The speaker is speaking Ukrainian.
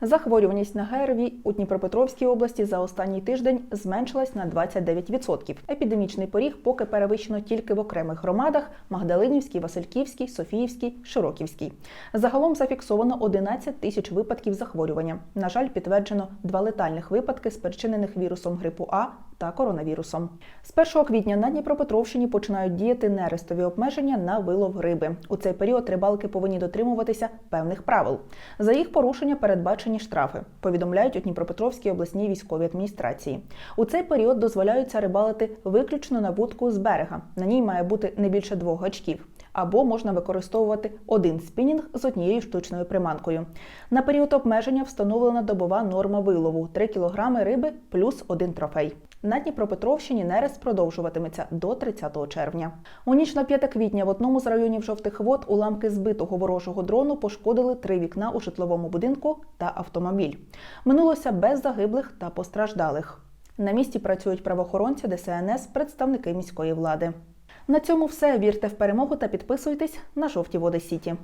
Захворюваність на ГРВІ у Дніпропетровській області за останній тиждень зменшилась на 29%. Епідемічний поріг поки перевищено тільки в окремих громадах: Магдалинівській, Васильківській, Софіївській, Широківській. Загалом зафіксовано 11 тисяч випадків захворювання. На жаль, підтверджено два летальних випадки, спричинених вірусом грипу А та коронавірусом. З 1 квітня на Дніпропетровщині починають діяти нерестові обмеження на вилов риби. У цей період рибалки повинні дотримуватися певних правил. За їх порушення передбачені штрафи. Повідомляють у Дніпропетровській обласній військовій адміністрації. У цей період дозволяються рибалити виключно на вудку з берега. На ній має бути не більше двох гачків. Або можна використовувати один спінінг з однією штучною приманкою. На період обмеження встановлена добова норма вилову 3 кг риби плюс один трофей. На Дніпропетровщині нерест продовжуватиметься до 30 червня. У ніч на 5 квітня в одному з районів жовтих вод уламки збитого ворожого дрону пошкодили три вікна у житловому будинку та автомобіль. Минулося без загиблих та постраждалих. На місці працюють правоохоронці ДСНС, представники міської влади. На цьому все. Вірте в перемогу та підписуйтесь на жовті води Сіті.